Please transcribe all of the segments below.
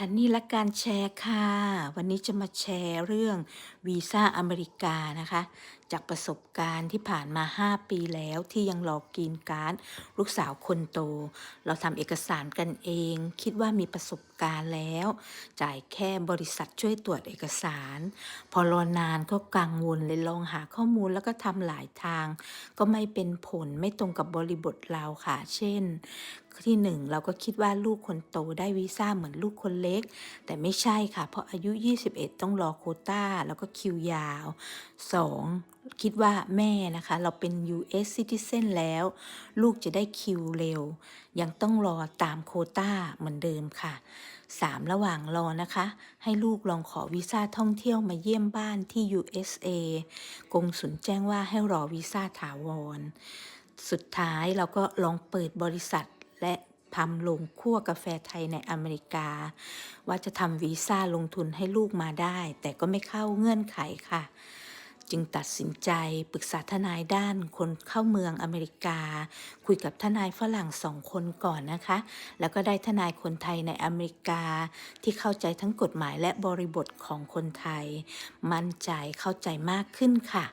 ทันนี่และการแชร์ค่ะ วันนี้จะมาแชร์เรื่องวีซ่าอเมริกานะคะ จากประสบการณ์ที่ผ่านมา 5 ปีแล้วที่ยังรอกรีนการ์ดลูกสาวคนโต เราทำเอกสารกันเอง คิดว่ามีประสบการณ์แล้ว จ่ายแค่บริษัทช่วยตรวจเอกสาร พอรอนานก็กังวลเลยลองหาข้อมูลแล้วก็ทำหลายทาง ก็ไม่เป็นผลไม่ตรงกับบริบทเราค่ะ เช่น ที่หนึ่งเราก็คิดว่าลูกคนโตได้วีซ่าเหมือนลูกคนเล็ก แต่ไม่ใช่ค่ะ เพราะอายุ 21 ต้องรอโควต้า แล้วก็คิวยาว 2. คิดว่าแม่นะคะ เราเป็น US citizen แล้ว ลูกจะได้คิวเร็ว ยังต้องรอตามโควต้าเหมือนเดิมค่ะ 3. ระหว่างรอนะคะ ให้ลูกลองขอวีซ่าท่องเที่ยวมาเยี่ยมบ้านที่ USA กงสุลแจ้งว่าให้รอวีซ่าถาวร สุดท้ายเราก็ลองเปิดบริษัท และทำโรงคั่วกาแฟไทยในอเมริกา ว่าจะทำวีซ่าลงทุนให้ลูกมาได้ แต่ก็ไม่เข้าเงื่อนไขค่ะ จึงตัดสินใจปรึกษาทนายด้านคนเข้าเมืองอเมริกา คุยกับทนายฝรั่งสองคนก่อนนะคะ แล้วก็ได้ทนายคนไทยในอเมริกา ที่เข้าใจทั้งกฎหมายและบริบทของคนไทย มั่นใจเข้าใจมากขึ้นค่ะ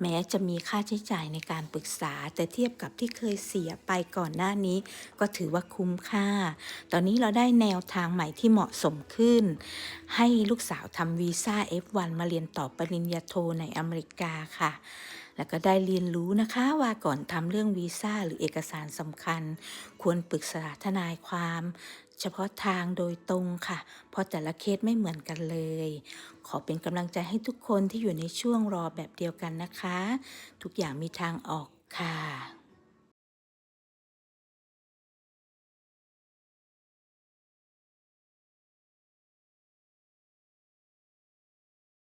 แม้จะมีค่าใช้จ่ายในการปรึกษา แต่เทียบกับที่เคยเสียไปก่อนหน้านี้ ก็ถือว่าคุ้มค่า ตอนนี้เราได้แนวทางใหม่ที่เหมาะสมขึ้น ให้ลูกสาวทำวีซ่า F1 มาเรียนต่อปริญญาโทในอเมริริกาค่ะ แล้วก็ได้เรียนรู้นะคะว่าก่อนทำเรื่องวีซ่าหรือเอกสารสำคัญ ควรปรึกษาทนายความ เฉพาะทางโดยตรงค่ะ เพราะแต่ละเคสไม่เหมือนกันเลย ขอเป็นกำลังใจให้ทุกคนที่อยู่ในช่วงรอแบบเดียวกันนะคะ ทุกอย่างมีทางออกค่ะ